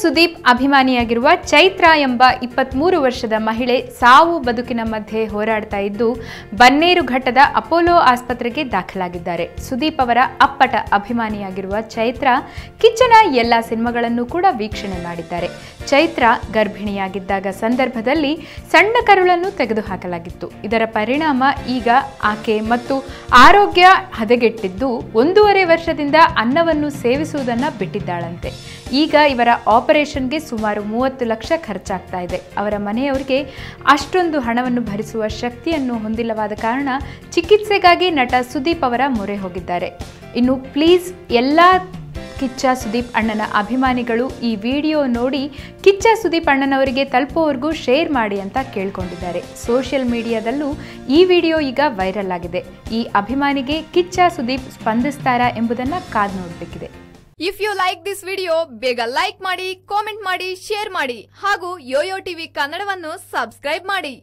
ಸುದೀಪ್ ಅಭಿಮಾನಿಯಾಗಿರುವ ಚೈತ್ರ ಎಂಬ ಇಪ್ಪತ್ಮೂರು ವರ್ಷದ ಮಹಿಳೆ ಸಾವು ಬದುಕಿನ ಮಧ್ಯೆ ಹೋರಾಡ್ತಾ ಇದ್ದು, ಬನ್ನೇರು ಘಟ್ಟದ ಅಪೋಲೋ ಆಸ್ಪತ್ರೆಗೆ ದಾಖಲಾಗಿದ್ದಾರೆ. ಸುದೀಪ್ ಅವರ ಅಪ್ಪಟ ಅಭಿಮಾನಿಯಾಗಿರುವ ಚೈತ್ರ ಕಿಚ್ಚನ ಎಲ್ಲ ಸಿನಿಮಾಗಳನ್ನು ಕೂಡ ವೀಕ್ಷಣೆ ಮಾಡಿದ್ದಾರೆ. ಚೈತ್ರ ಗರ್ಭಿಣಿಯಾಗಿದ್ದಾಗ ಸಂದರ್ಭದಲ್ಲಿ ಸಣ್ಣ ಕರುಳನ್ನು ತೆಗೆದುಹಾಕಲಾಗಿತ್ತು. ಇದರ ಪರಿಣಾಮ ಈಗ ಆಕೆ ಮತ್ತು ಆರೋಗ್ಯ ಹದಗೆಟ್ಟಿದ್ದು, ಒಂದೂವರೆ ವರ್ಷದಿಂದ ಅನ್ನವನ್ನು ಸೇವಿಸುವುದನ್ನು ಬಿಟ್ಟಿದ್ದಾಳಂತೆ. ಈಗ ಇವರ ಆಪರೇಷನ್ಗೆ ಸುಮಾರು ಮೂವತ್ತು ಲಕ್ಷ ಖರ್ಚಾಗ್ತಾ ಇದೆ. ಅವರ ಮನೆಯವರಿಗೆ ಅಷ್ಟೊಂದು ಹಣವನ್ನು ಭರಿಸುವ ಶಕ್ತಿಯನ್ನು ಹೊಂದಿಲ್ಲವಾದ ಕಾರಣ ಚಿಕಿತ್ಸೆಗಾಗಿ ನಟ ಸುದೀಪ್ ಅವರ ಮೊರೆ ಹೋಗಿದ್ದಾರೆ. ಇನ್ನು ಪ್ಲೀಸ್ ಎಲ್ಲ ಕಿಚ್ಚ ಸುದೀಪ್ ಅಣ್ಣನ ಅಭಿಮಾನಿಗಳು ಈ ವಿಡಿಯೋ ನೋಡಿ ಕಿಚ್ಚ ಸುದೀಪ್ ಅಣ್ಣನವರಿಗೆ ತಲುಪುವವರೆಗೂ ಶೇರ್ ಮಾಡಿ ಅಂತ ಕೇಳ್ಕೊಂಡಿದ್ದಾರೆ. ಸೋಷಿಯಲ್ ಮೀಡಿಯಾದಲ್ಲೂ ಈ ವಿಡಿಯೋ ಈಗ ವೈರಲ್ ಆಗಿದೆ. ಈ ಅಭಿಮಾನಿಗೆ ಕಿಚ್ಚ ಸುದೀಪ್ ಸ್ಪಂದಿಸ್ತಾರಾ ಎಂಬುದನ್ನು ಕಾದು ನೋಡಬೇಕಿದೆ. if you like this video ಬೇಗ ಲೈಕ್ ಮಾಡಿ ಕಾಮೆಂಟ್ ಮಾಡಿ ಶೇರ್ ಮಾಡಿ ಹಾಗೂ ಯೋಯೋ ಟಿವಿ ಕನ್ನಡವನ್ನು ಸಬ್ಸ್ಕ್ರೈಬ್ ಮಾಡಿ